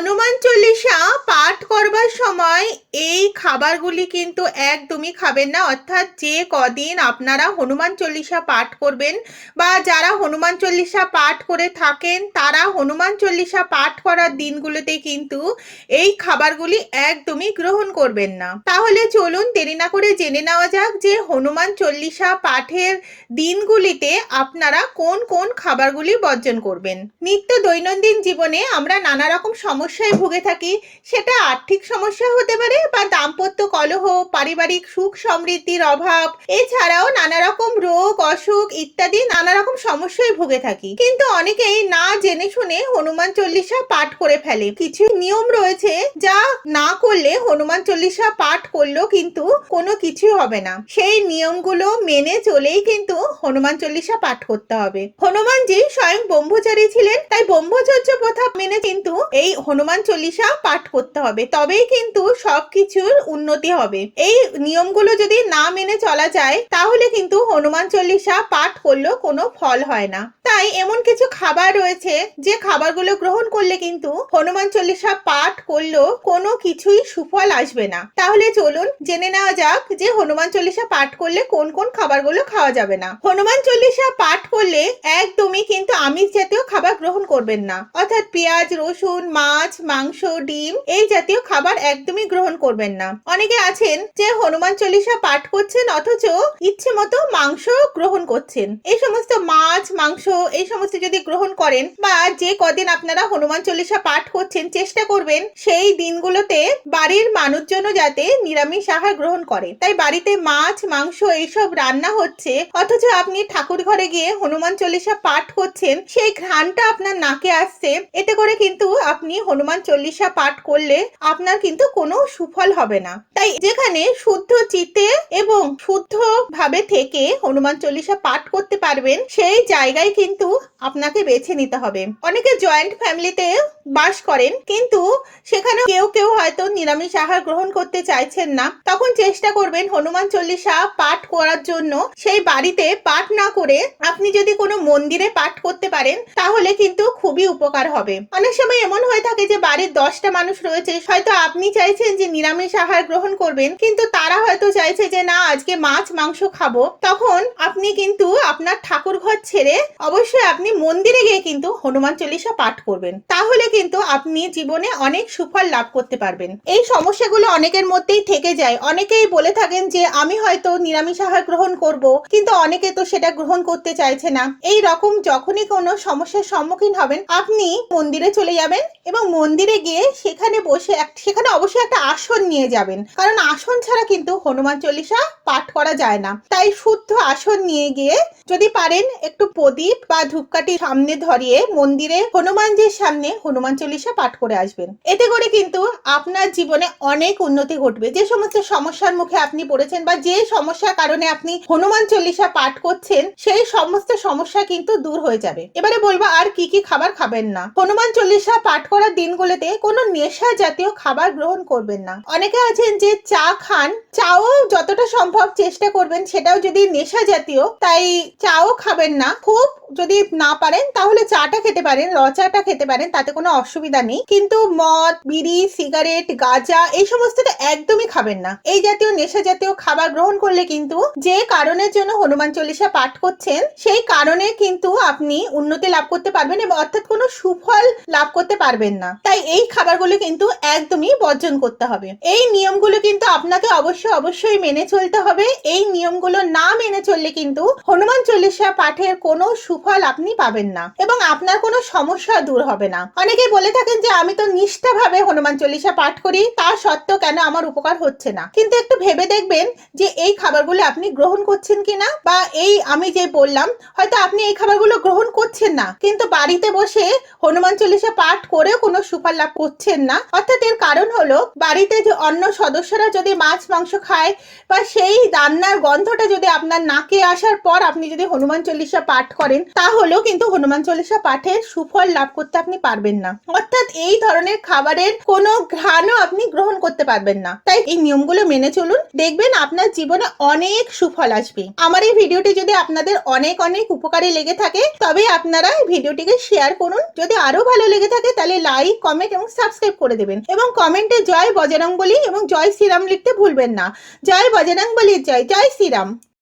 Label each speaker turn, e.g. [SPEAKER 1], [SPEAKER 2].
[SPEAKER 1] হনুমান চল্লিশা পাঠ করবার সময় এই খাবারগুলি কিন্তু একদমই খাবেন না। অর্থাৎ যে কদিন আপনারা হনুমান চল্লিশা পাঠ করবেন বা যারা হনুমান চল্লিশা পাঠ করে থাকেন, তারা হনুমান চল্লিশা পাঠ করার দিনগুলোতে কিন্তু এই খাবারগুলি একদমই গ্রহণ করবেন না। তাহলে চলুন দেরি না করে জেনে নেওয়া যাক যে হনুমান চল্লিশা পাঠের দিনগুলিতে আপনারা কোন কোন খাবারগুলি বর্জন করবেন। নিত্য দৈনন্দিন জীবনে আমরা নানা রকম সমস্যায় ভুগে থাকি, সেটা আর্থিক সমস্যা হতে পারে বা দাম্পত্য কলহ, পারিবারিক সুখ সমৃদ্ধির অভাব, এছাড়াও নানা রকম রোগ, অসুখ ইত্যাদি নানা রকম সমস্যায় ভুগে থাকি। কিন্তু অনেকেই না জেনে শুনে হনুমান চল্লিশা পাঠ করে ফেলে। কিছু নিয়ম রয়েছে যা না করলে হনুমান চল্লিশা পাঠ করলেও কিন্তু কোনো কিছু হবে না। সেই নিয়মগুলো মেনে চলেই কিন্তু হনুমান চল্লিশা পাঠ করতে হবে। হনুমানজি স্বয়ং ব্রহ্মচারী ছিলেন, তাই ব্রহ্মচর্য প্রথা মেনে কিন্তু এই হনুমান চল্লিশা পাঠ করতে হবে, তবেই কিন্তু সবকিছুর উন্নতি হবে। এই নিয়মগুলো যদি না মেনে চলা যায়, তাহলে কিন্তু হনুমান চল্লিশা পাঠ করলেও কোনো ফল হয় না। তাই এমন কিছু খাবার রয়েছে, যে খাবারগুলো গ্রহণ করলে কিন্তু হনুমান চল্লিশা পাঠ করলেও কোনো কিছুই সুফল আসবে না। তাহলে চলুন জেনে নেওয়া যাক যে হনুমান চল্লিশা পাঠ করলে কোন কোন খাবারগুলো খাওয়া যাবে না। হনুমান চল্লিশা পাঠ করলে একদমই কিন্তু আমিষ জাতীয় খাবার গ্রহণ করবেন না। অর্থাৎ পেঁয়াজ, রসুন, মাছ মাংস, ডিম এই জাতীয় খাবার একদমই গ্রহণ করবেন না। অনেকে আছেন যে হনুমান চল্লিশা পাঠ করছেন অথচ ইচ্ছে মতো মাংস গ্রহণ করছেন। এই সমস্ত মাছ, মাংস এই সমস্ত যদি গ্রহণ করেন বা যে কদিন আপনারা হনুমান চল্লিশা পাঠ করছেন, চেষ্টা করবেন সেই দিনগুলোতে বাড়ির মানুষজনও যাতে নিরামিষ আহার গ্রহণ করে। তাই বাড়িতে মাছ, মাংস এইসব রান্না হচ্ছে, অথচ আপনি ঠাকুর ঘরে গিয়ে হনুমান চল্লিশা পাঠ করছেন, সেই ঘ্রাণটা আপনার নাকে আসছে, এতে করে কিন্তু আপনি হনুমান চল্লিশা পাঠ করলে আপনার কিন্তু কোনো সুফল হবে না। তাই যেখানে শুদ্ধ চিত্তে এবং শুদ্ধ ভাবে থেকে হনুমান চল্লিশা পাঠ করতে পারবেন, সেই জায়গায় কিন্তু আপনাকে বেছে নিতে হবে। অনেকে জয়েন্ট ফ্যামিলিতে বাস করেন, কিন্তু সেখানে কেউ কেউ হয়তো নিরামিষ আহার গ্রহণ করতে চাইছেন না। তখন চেষ্টা করবেন হনুমান চল্লিশা পাঠ করার জন্য। সেই বাড়িতে পাঠ না করে আপনি যদি কোনো মন্দিরে পাঠ করতে পারেন, তাহলে কিন্তু খুবই উপকার হবে। অনেক সময় এমন হয়ে থাকে যে বাড়ির দশটা মানুষ রয়েছে, হয়তো আপনি চাইছেন যে নিরামিষ আহার গ্রহণ করবেন, কিন্তু তারা হয়তো চাইছে যে না, আজকে মাছ, মাংস খাব। তখন আপনি কিন্তু আপনার ঠাকুর ঘর ছেড়ে অবশ্যই আপনি মন্দিরে গিয়ে কিন্তু হনুমান চল্লিশা পাঠ করবেন। তাহলে কিন্তু আপনি জীবনে অনেক সুফল লাভ করতে পারবেন। এই সমস্যাগুলো অনেকের মধ্যেই থেকে যায়। অনেকেই বলে থাকেন যে, আমি হয়তো নিরামিষ আহার গ্রহণ করব কিন্তু অনেকে তো সেটা গ্রহণ করতে চাইছে না। এই রকম যখনই কোনো সমস্যার সম্মুখীন হবেন, আপনি মন্দিরে চলে যাবেন এবং মন্দিরে গিয়ে সেখানে বসে সেখানে অবশ্যই একটা আসন নিয়ে যাবেন। কারণ আসন ছাড়া কিন্তু হনুমান চল্লিশা পাঠ করা যায় না। তাই শুদ্ধ আসন নিয়ে গিয়ে যদি পারেন একটু প্রদীপ বা ধূপকাঠি সামনে ধরিয়ে মন্দিরে হনুমানজির সামনে হনুমান চল্লিশা পাঠ করে আসবেন। এতে করে কিন্তু আপনার জীবনে অনেক উন্নতি ঘটবে। যে সমস্ত সমস্যার মুখে আপনি পড়েছেন বা যে সমস্যার কারণে আপনি হনুমান চল্লিশা পাঠ করছেন, সেই সমস্ত সমস্যা কিন্তু দূর হয়ে যাবে। এবারে বলব আর কি কি খাবার খাবেন না। হনুমান চল্লিশা পাঠ করার দিনগুলোতে কোনো নেশা জাতীয় খাবার গ্রহণ করবেন না। অনেকে আছেন যে চা খান, চাও যতটা সম্ভব চেষ্টা করবেন, সেটাও যদি নেশা জাতীয়, তাই চাও খাবেন না। খুব যদি না পারেন, তাহলে চাটা খেতে পারেন, র চাটা খেতে পারেন, তাতে কোনো অসুবিধা নেই। কিন্তু মদ, বিড়ি, সিগারেট, গাঁজা, এই সমস্তটা একদমই খাবেন না। এই জাতীয় নেশা জাতীয় খাবার গ্রহণ করলে কিন্তু যে কারণের জন্য হনুমান চল্লিশা পাঠ করছেন, সেই কারণে কিন্তু আপনি উন্নতি লাভ করতে পারবেন এবং অর্থাৎ কোনো সুফল লাভ করতে পারবেন না। তাই এই খাবারগুলো কিন্তু একদমই বর্জন করতে হবে। এই নিয়মগুলো কিন্তু আপনাকে অবশ্যই অবশ্যই মেনে চলতে হবে। এই নিয়মগুলো না মেনে চললে কিন্তু হনুমান চল্লিশা পাঠের কোনো সুফল আপনি পাবেন না এবং আপনার কোনো সমস্যা দূর হবে না। অনেকে বলে থাকেন যে, আমি তো নিষ্ঠাভাবে হনুমান চল্লিশা পাঠ করি, তা সত্ত্বেও কেন আমার উপকার হচ্ছে না? কিন্তু একটু ভেবে দেখবেন যে, এই খাবারগুলো আপনি গ্রহণ করছেন কিনা বা এই আমি যে বললাম, হয়তো আপনি এই খাবারগুলো গ্রহণ করছেন না। কিন্তু বাড়িতে বসে হনুমান চল্লিশা পাঠ করেও কোনো সুফল লাভ করছেন না। অর্থাৎ এর কারণ হলো, বাড়িতে যে অন্য সদস্যরা যদি মাছ, মাংস খায় বা সেই রান্নার গন্ধটা যদি আপনার নাকে আসার পর আপনি যদি হনুমান চল্লিশা পাঠ করেন তাহলেও কিন্তু হনুমান চল্লিশা পাঠের সুফল লাভ করতে আপনি পারবেন না। অর্থাৎ এই ধরনের খাবারের কোনো ঘ্রাণও আপনি গ্রহণ করতে পারবেন না। তাই এই নিয়মগুলো মেনে চলুন। দেখবেন আপনার জীবনে অনেক সুফল আসবে। আমার এই ভিডিওটি যদি আপনাদের অনেক অনেক উপকারে লেগে থাকে তবে আপনারা ভিডিওটিকে শেয়ার করুন। যদি আরও ভালো লেগে থাকে, তাহলে লাইক, কমেন্ট এবং সাবস্ক্রাইব করে দেবেন। এবং কমেন্টে জয় বজরং বলি এবং জয় শ্রীরাম লিখতে ভুলবেন না। জয় বজরং বলি জয়। জয় শ্রীরাম।